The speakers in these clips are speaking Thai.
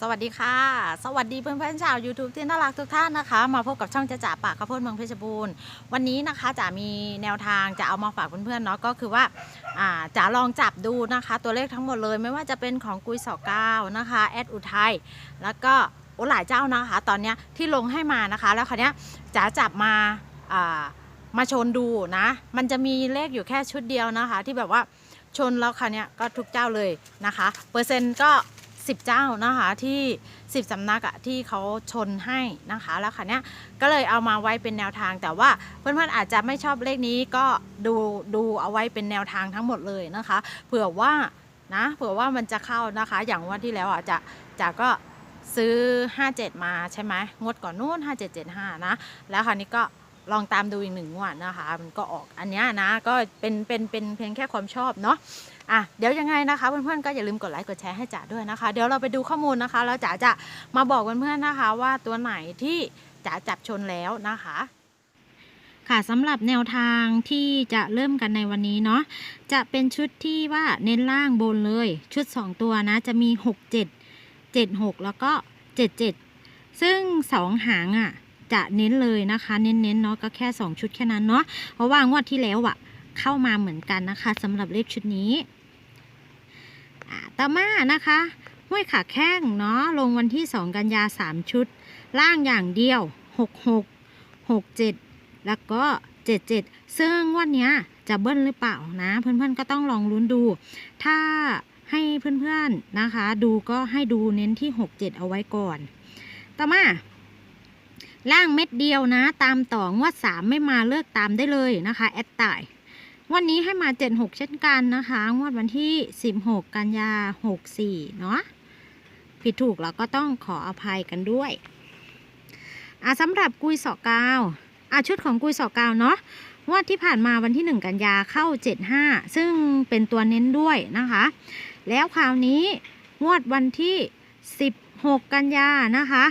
สวัสดีค่ะ สวัสดีเพื่อนๆชาว YouTube ที่น่ารักทุกท่านนะคะ มาพบกับช่องจะจ่าปากข้าวโพดเมืองเพชรบูรณ์วันนี้นะคะจะมีแนวทางจะเอามาฝากเพื่อนๆเนาะก็คือว่าอ่าจะลองจับดูนะคะ ตัวเลขทั้งหมดเลยไม่ว่าจะเป็นของกุยสอเก้านะคะแอดอุทัยแล้วก็โอ้หลายเจ้านะคะ ตอนนี้ที่ลงให้มานะคะ แล้วคราวนี้จะจับมามาชนดูนะ มันจะมีเลขอยู่แค่ชุดเดียวนะคะ ที่แบบว่าชนแล้วคราวนี้ก็ทุกเจ้าเลยนะคะ เปอร์เซ็นต์ก็ 10 เจ้านะคะที่ 10สำนักอะที่เขาชนให้นะคะ แล้วค่ะเนี้ยก็เลยเอามาไว้เป็นแนวทาง แต่ว่าเพื่อนๆอาจจะไม่ชอบเลขนี้ก็ดูดูเอาไว้เป็นแนวทางทั้งหมดเลยนะคะเผื่อว่านะเผื่อว่ามันจะเข้านะคะ อย่างวันที่แล้วอะจะจะก็ซื้อ 57 มาใช่ไหมงวดก่อนนู้น 5775 นะ แล้วคราวนี้ก็ลองตามดูอีกหนึ่งงวดนะคะ มันก็ออกอันนี้นะ ก็เป็นเป็นเป็นเพียงแค่ความชอบเนาะ อะเดี๋ยวยังไงนะคะเพื่อนๆก็อย่าลืมกดไลค์กดแชร์ให้จ๋าด้วยนะคะ เดี๋ยวเราไปดูข้อมูลนะคะ แล้วจ๋าจะมาบอกเพื่อนๆนะคะ ว่าตัวไหนที่จ๋าจับชนแล้วนะคะค่ะสำหรับแนวทางที่จะเริ่มกันในวันนี้เนาะจะเป็นชุดที่ว่าเน้นล่างบนเลย ชุด 2 ตัวนะ จะมี 6 7 7 6 แล้วก็ 7 7 ซึ่ง 2 หางอะ จะเน้นเลยนะคะ เน้นๆเนาะก็แค่ 2 ชุดแค่นั้นเนาะเพราะว่างวดที่แล้วอะ เข้ามาเหมือนกันนะคะสำหรับเลขชุดนี้ ต่อมานะคะห้วยขาแข้งเนาะลงวันที่ 2 กันยา 3 ชุด ล่างอย่างเดียว 66 67 แล้วก็ 77 ซึ่งวันนี้จะเบิ้ลหรือเปล่านะ เพื่อนๆก็ต้องลองลุ้นดู ถ้าให้เพื่อนๆนะคะ ดูก็ให้ดูเน้นที่ 67 เอาไว้ก่อน ต่อมาล่างเม็ดเดียวนะ ตามต่องวด3ไม่มาเลิกตามได้เลยนะคะ แอดตาย วันนี้ให้มา 76 เช่นกันนะคะ งวดวันที่ 16 กันยา 64 เนาะผิดถูกเราก็ต้องขออภัยกันด้วยอะสำหรับกุยสอกาวอะชุดของกุยสอกาวเนาะงวดที่ผ่านมาวันที่ 1 กันยาเข้า 75 ซึ่งเป็นตัวเน้นด้วยนะคะ แล้วคราวนี้งวดวันที่ 16 กันยานะคะ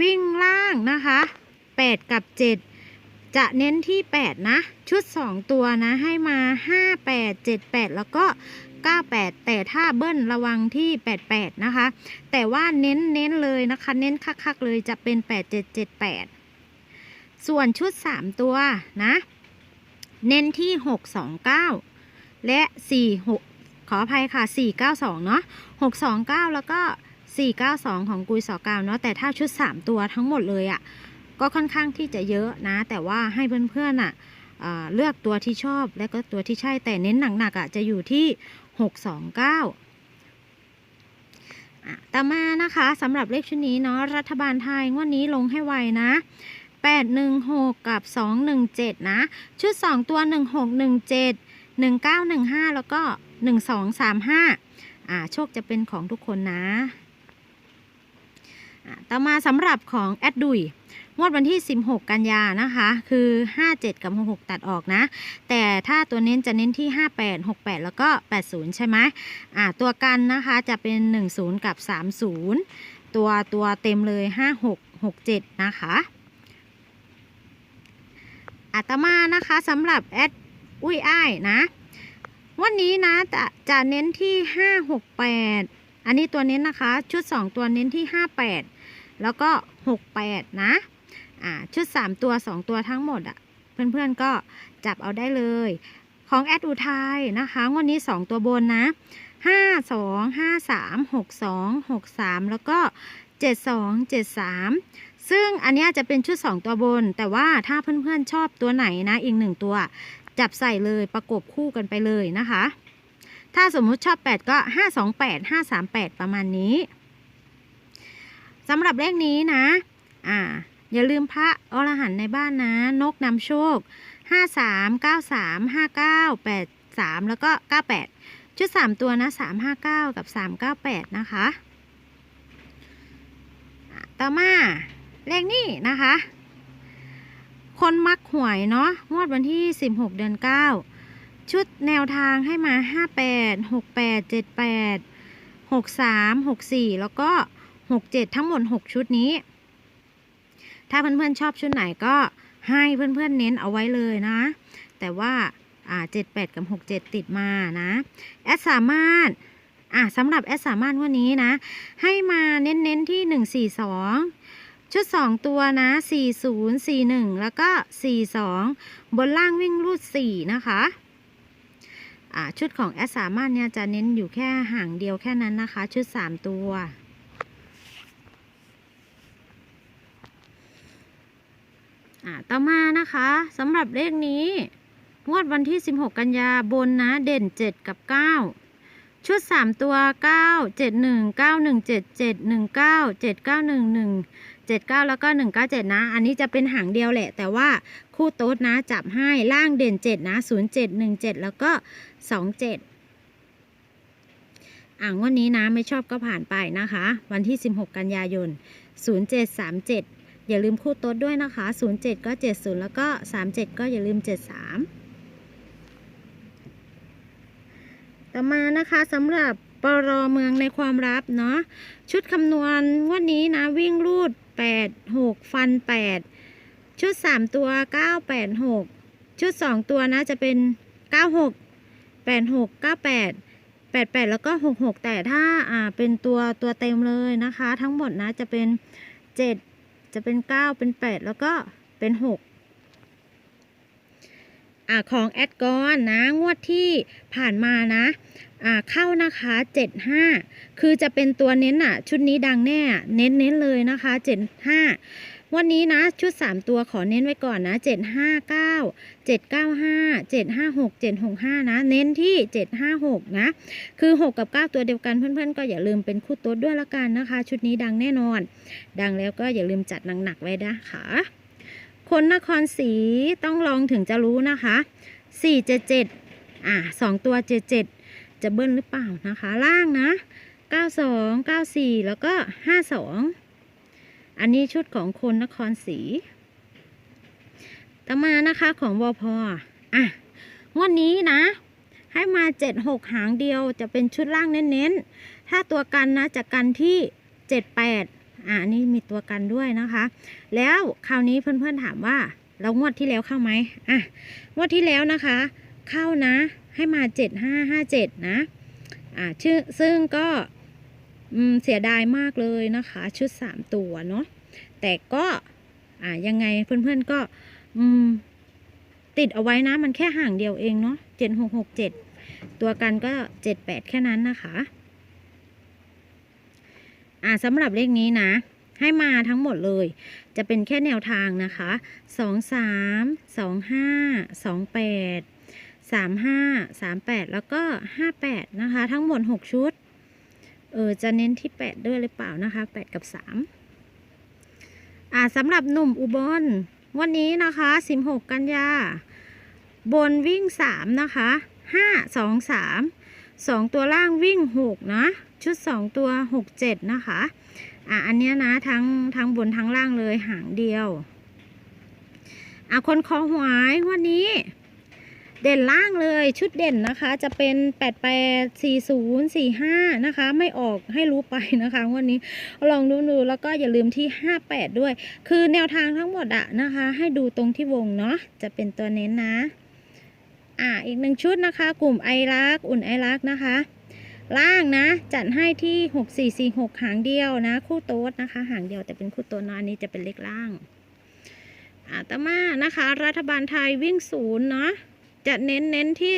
วิ่งล่างนะคะ 8 กับ 7 จะเน้นที่ 8 นะ ชุด 2 ตัวนะ ให้มา 5 8 7 8 แล้วก็ 98 แต่ถ้าเบิ้ลระวังที่ 88 นะคะ แต่ว่าเน้นเน้นเลยนะคะ เน้นคักๆเลยจะเป็น 8778 ส่วนชุด 3 ตัวนะ เน้นที่ 629 และ 46 ขออภัยค่ะ 492 เนาะ629 แล้วก็ 492 ของกุยสอกาวเนาะแต่ถ้าชุด 3 ตัวทั้งหมดเลยอะ่ะ ก็ค่อนข้างที่จะเยอะนะ แต่ว่าให้เพื่อนๆอะอ่าเลือกตัวที่ชอบและก็ตัวที่ใช่แต่เน้นหนักๆอะจะอยู่ที่ 629ต่อมานะคะสำหรับเลขชุดนี้เนาะรัฐบาลไทยงวดนนี้ลงให้ไวนะ 816 กับ 217 นะ ชุด 2 ตัว 1617 1915 แล้วก็ 1235อ่าโชคจะเป็นของทุกคนนะ ต่อมาสำหรับของแอดดุยงวดวันที่ 16 กันยานะคะ คือ 57 กับ 66 ตัดออกนะ แต่ถ้าตัวเน้นจะเน้นที่ 58 68 แล้วก็ 80 ใช่ไหมอ่า ตัวกันนะคะจะเป็น 10 กับ 30 ตัวตัวเต็มเลย 56 67 นะคะอาตมานะคะสำหรับแอดอุ้ยอ้ายนะ วันนี้นะจะจะเน้นที่ 568 อันนี้ตัวเน้นนะคะ ชุด 2 ตัวเน้นที่ 58 แล้วก็ 68 นะอ่าชุด 3 ตัว 2 ตัวทั้งหมดอะ่ะ เพื่อนๆก็จับเอาได้เลย ของแอดอุทัยนะคะงวดนี้ 2 ตัวบนนะ 5 2 5 3 6 2 6 3 แล้วก็ 7 2 7 3 ซึ่งอันนี้จะเป็นชุด 2 ตัวบน แต่ว่าถ้าเพื่อนๆชอบตัวไหนนะอีกหนึ่งตัว จับใส่เลยประกบคู่กันไปเลยนะคะ ถ้าสมมุติชอบ 8 ก็ 5 2 8 5 3 8 ประมาณนี้ สำหรับเลขนี้นะ อ่า อย่าลืมพระอรหันต์ในบ้านนะ นกนำโชค 5 3 9 3 5 9 8 3 แล้วก็ 98 ชุด 3 ตัวนะ 3 5 9 กับ 398 นะคะ ต่อมาเลขนี้นะคะ คนมักหวยเนาะงวดวันที่ 16 เดือน 9 ชุดแนวทางให้มา 58 68 78 63 64 แล้วก็ 67 ทั้งหมด 6 ชุดนี้ ถ้าเพื่อนๆชอบชุดไหนก็ให้เพื่อนๆเน้นเอาไว้เลยนะ แต่ว่าอ่า78 กับ 67 ติดมานะแอดสามารถอะสำหรับแอดสามารถวันนี้นะ ให้มาเน้นๆที่ 142 ชุด 2 ตัวนะ 40 41 แล้วก็ 42 บนล่างวิ่งรูด 4 นะคะชุดของแอดสามารถเนี่ยจะเน้นอยู่แค่ห่างเดียวแค่นั้นนะคะ ชุด 3 ตัว อ่าต่อมานะคะสำหรับเลขนี้ งวดวันที่ 16 กันยาบนนะเด่น 7 กับ 9 ชุด 3 ตัว 9 7 1 9 1 7 7 1 9 7 9 1 1 7 9 แล้วก็ 197 นะ อันนี้จะเป็นหางเดียวแหละ แต่ว่าคู่โต๊ดนะ จับให้ล่างเด่น 7 นะ 0 7 1 7 แล้วก็ 2 7อ่างวันนี้นะไม่ชอบก็ผ่านไปนะคะ วันที่ 16 กันยายน 0737 อย่าลืมคู่โต๊ดด้วยนะคะ 07 ก็ 70 แล้วก็ 37 ก็อย่าลืม 73 ต่อมานะคะสำหรับปรเมืองในความลับเนาะชุดคำนวณงวันนี้นะวิ่งรูด 8 6 ฟัน 8 ชุด 3 ตัว 9 8 6 ชุด 2 ตัวนะจะเป็น 96 86 98 88 แล้วก็ 66 แต่ถ้าอ่าเป็นตัวตัวเต็มเลยนะคะ ทั้งหมดนะจะเป็น 7 จะเป็น 9 เป็น 8 แล้วก็เป็น 6 อ่าของแอดกอนนะ งวดที่ผ่านมานะ อ่าเข้านะคะ 75 คือจะเป็นตัวเน้นอะ ชุดนี้ดังแน่อะเน้นเน้นเลยนะคะ 75 วันนี้นะชุด 3 ตัวขอเน้นไว้ก่อนนะ 759 795 756 765 นะ เน้นที่ 756 นะ คือ 6 กับ 9 ตัวเดียวกันเพื่อนๆ ก็อย่าลืมเป็นคู่ต๊ดด้วยละกันนะคะ ชุดนี้ดังแน่นอน ดังแล้วก็อย่าลืมจัดหนักๆไว้นะคะคนนครศรีต้องลองถึงจะรู้นะคะ477อะสองตัว 77 จะเบิ้ลหรือเปล่านะคะ ล่างนะ 92 94 แล้วก็ 52 อันนี้ชุดของคนนครศรีต่อมานะคะของวพออะงวดนี้นะ ให้มา76หกหางเดียวจะเป็นชุดล่างเน้นๆ ถ้าตัวกันนะจะกันที่78อ่านี่มีตัวกันด้วยนะคะ แล้วคราวนี้เพื่อนๆถามว่าเรางวดที่แล้วเข้าไหมอะงวดที่แล้วนะคะ เข้านะให้มา7557นะอ่าชื่อซึ่งก็ อืมเสียดายมากเลยนะคะ ชุด3ตัวเนาะแต่ก็อ่ายังไงเพื่อนๆก็อืมติดเอาไว้นะมันแค่ห่างเดียวเองเนาะ7667ตัวกันก็78แค่นั้นนะคะอ่าสำหรับเลขนี้นะ ให้มาทั้งหมดเลย จะเป็นแค่แนวทางนะคะ2 3 2 5 2 8 3 5 3 8แล้วก็58นะคะ ทั้งหมด6ชุด เออจะเน้นที่ 8 ด้วยหรือเปล่านะคะ 8 กับ 3 อ่าสำหรับหนุ่มอุบล วันนี้นะคะ 16 กันยา บนวิ่ง 3 นะคะ 5 2 3 2 ตัวล่างวิ่ง 6 นะ ชุด 2 ตัว 6 7 นะคะ อะอันเนี้ยนะ ทั้งทั้งบนทั้งล่างเลยหางเดียว อะคนคอหวยวันนี้ เด่นล่างเลยชุดเด่นนะคะ จะเป็น8 8 4 0 4 5นะคะ ไม่ออกให้รู้ไปนะคะวันนี้ลองดูดูแล้วก็อย่าลืมที่58ด้วย คือแนวทางทั้งหมดอะนะคะ ให้ดูตรงที่วงเนาะจะเป็นตัวเน้นนะอะอีกหนึ่งชุดนะคะ กลุ่มไอรักอุ่นไอรักนะคะ ล่างนะ จัดให้ที่6446หางเดียวนะ คู่โต๊ดนะคะ หางเดียวแต่เป็นคู่โต๊ดนะอันนี้จะเป็นเลขล่างอ่าต่อมานะคะ รัฐบาลไทยวิ่งศูนย์เนาะ จะเน้นเน้นที่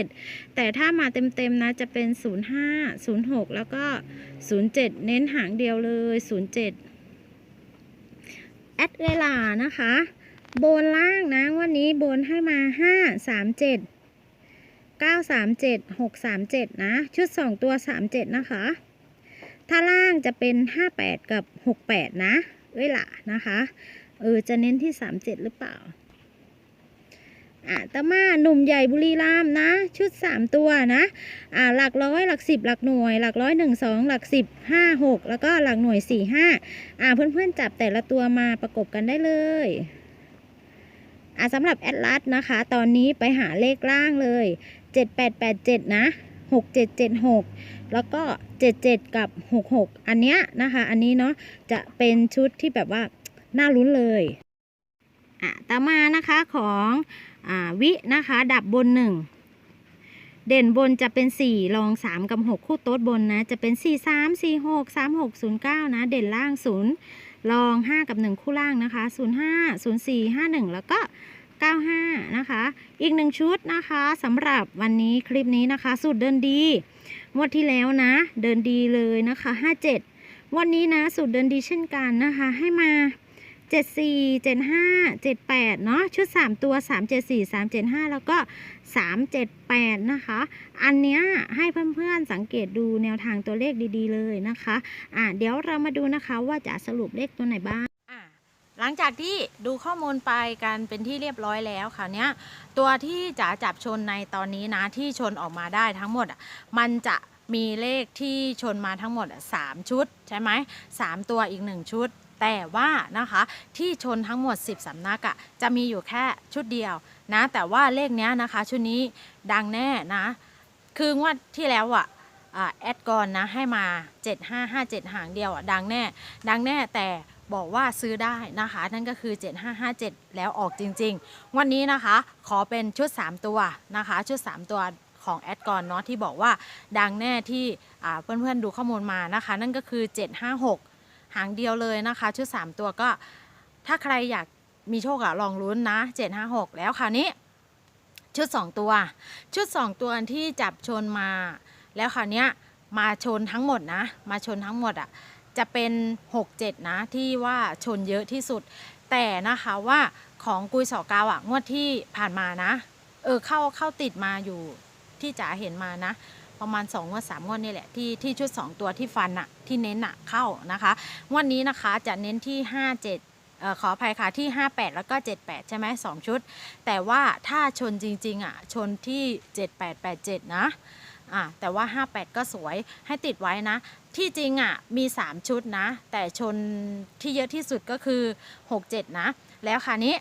07 แต่ถ้ามาเต็มๆนะจะเป็น 05 06 แล้วก็ 07 เน้นหางเดียวเลย 07 แอดเวลานะคะโบนล่างนะวันนี้โบนให้มา 5 3 7 9 3 7 6 3 7 นะ ชุด 2 ตัว 37 นะคะ ถ้าล่างจะเป็น 58 กับ 68 นะเอ้ยล่ะนะคะ เออ จะเน้นที่ 37 หรือเปล่า อตมาหนุ่มใหญ่บุรีรัมนะ ชุด 3 ตัวนะอ่าหลักร้อยหลักสิบหลักหน่วย หลักร้อยหนึ่งสองหลักสิบห้าหกแล้วก็หลักหน่วยสี่ห้าอ่าเพื่อนๆจับแต่ละตัวมาประกบกันได้เลยอ่าสำหรับแอดลัสนะคะ ตอนนี้ไปหาเลขล่างเลย7887นะ6776แล้วก็77กับ66อันเนี้ยนะคะ อันนี้เนาะจะเป็นชุดที่แบบว่าน่าลุ้นเลยอะต่อมานะคะของ วินะคะดับบนหนึ่งเด่นบนจะเป็น 4 รอง 3 กับ 6 คู่โต๊ดบนนะ จะเป็น 4 3 4 6 3 6 0 9 นะ เด่นล่าง 0 รอง 5 กับ 1 คู่ล่างนะคะ 0 5 0 4 5 1 แล้วก็95 นะคะ อีกหนึ่งชุดนะคะสำหรับวันนี้คลิปนี้นะคะ สูตรเดินดีงวดที่แล้วนะ เดินดีเลยนะคะ 57 วันนี้นะ สูตรเดินดีเช่นกันนะคะ ให้มา 74 75 78 เนาะชุด 3 ตัว 374 375 แล้วก็ 378 นะคะ อันเนี้ยให้เพื่อนๆสังเกตดูแนวทางตัวเลขดีๆเลยนะคะอะเดี๋ยวเรามาดูนะคะว่าจะสรุปเลขตัวไหนบ้างอะหลังจากที่ดูข้อมูลไปกันเป็นที่เรียบร้อยแล้วค่ะเนี้ยตัวที่จะจับชนในตอนนี้นะที่ชนออกมาได้ทั้งหมดอะมันจะมีเลขที่ชนมาทั้งหมดอะสามชุด ใช่ไหมสามตัวอีกหนึ่งชุด แต่ว่านะคะที่ชนทั้งหมด 10สำนักอะ่ะจะมีอยู่แค่ชุดเดียวนะ แต่ว่าเลขเนี้ยนะคะ ชุดนี้ดังแน่นะ คืองวดที่แล้วอะ่ะแอดกอนนะให้มา 7557 หางเดียวอะ่ะดังแน่ ดังแน่แต่บอกว่าซื้อได้นะคะ นั่นก็คือ 7557 แล้วออกจริงๆ วันนี้นะคะขอเป็นชุด 3 ตัวนะคะ ชุด 3 ตัวของแอดกอนเนาะที่บอกว่าดังแน่ที่เพื่อนๆดูข้อมูลมานะคะ นั่นก็คือ 756 หางเดียวเลยนะคะ ชุด 3 ตัวก็ถ้าใครอยากมีโชคอะลองลุ้นนะ 756 แล้วคราวนี้ ชุด 2 ตัว ชุด 2 ตัวที่จับชนมา แล้วคราวเนี้ยมาชนทั้งหมดนะ มาชนทั้งหมดอะ่ะจะเป็น 6-7 นะที่ว่าชนเยอะที่สุด แต่นะคะว่าของกุยสอกาวอะงวดที่ผ่านมานะ เออเข้าเข้าติดมาอยู่ที่จ๋าเห็นมานะ ประมาณ2งวด3งวดนี่แหละที่ที่ชุด 2 ตัวที่ฟันอะที่เน้นอะเข้านะคะงวันนี้นะคะจะเน้นที่ 57เอ่อขออภัยค่ะที่ 58 แล้วก็ 78 ใช่ไหมสองชุด แต่ว่าถ้าชนจริงๆอะชนที่ 7887 นะอะแต่ว่า 58 ก็สวยให้ติดไว้นะ ที่จริงอะมี 3 ชุดนะ แต่ชนที่เยอะที่สุดก็คือ 67 นะ แล้วค่ะนี้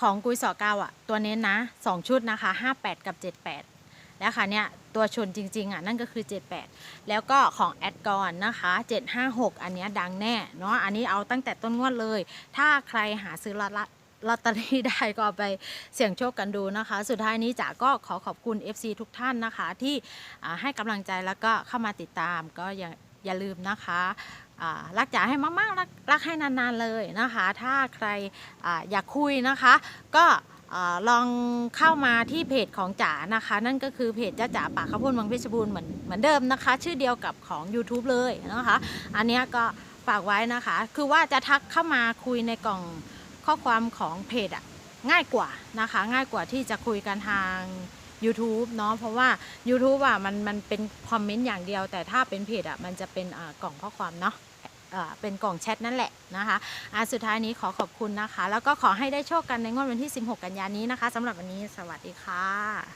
ของกุยสอเก้าอะตัวเน้นนะ 2 ชุดนะคะ 58 กับ 78 แล้วค่ะเนี่ยตัวชนจริงๆอะนั่นก็คือ 78 แล้วก็ของแอดกอนนะคะ 756 อันนี้ดังแน่เนาะอันนี้เอาตั้งแต่ต้นงวดเลย ถ้าใครหาซื้อลอตลอตเตอรี่ได้ก็ไปเสี่ยงโชคกันดูนะคะ สุดท้ายนี้จ๋าก็ขอขอบคุณ FC ทุกท่านนะคะ ที่ให้กำลังใจแล้วก็เข้ามาติดตามก็อย่าอย่าลืมนะคะรักจ๋าให้มากๆรักรักให้นานๆเลยนะคะ ถ้าใครออยากคุยนะคะ ก็ ลองเข้ามาที่เพจของจ๋านะคะ นั่นก็คือเพจจ้าจ๋าปากข้าวโพดเมืองเพชรบูรณ์เหมือนเหมือนเดิมนะคะ ชื่อเดียวกับของ YouTube เลยนะคะ อันนี้ก็ฝากไว้นะคะ คือว่าจะทักเข้ามาคุยในกล่องข้อความของเพจอะง่ายกว่านะคะ ง่ายกว่าที่จะคุยกันทาง YouTube เนาะเพราะว่า YouTube อะมันมันเป็นคอมเมนต์อย่างเดียว แต่ถ้าเป็นเพจอะมันจะเป็นกล่องข้อความเนาะ เป็นกล่องแชทนั่นแหละนะคะอะสุดท้ายนี้ขอขอบคุณนะคะ แล้วก็ขอให้ได้โชคกันในงวดวันที่ 16 กันยานี้นะคะสำหรับวันนี้สวัสดีค่ะ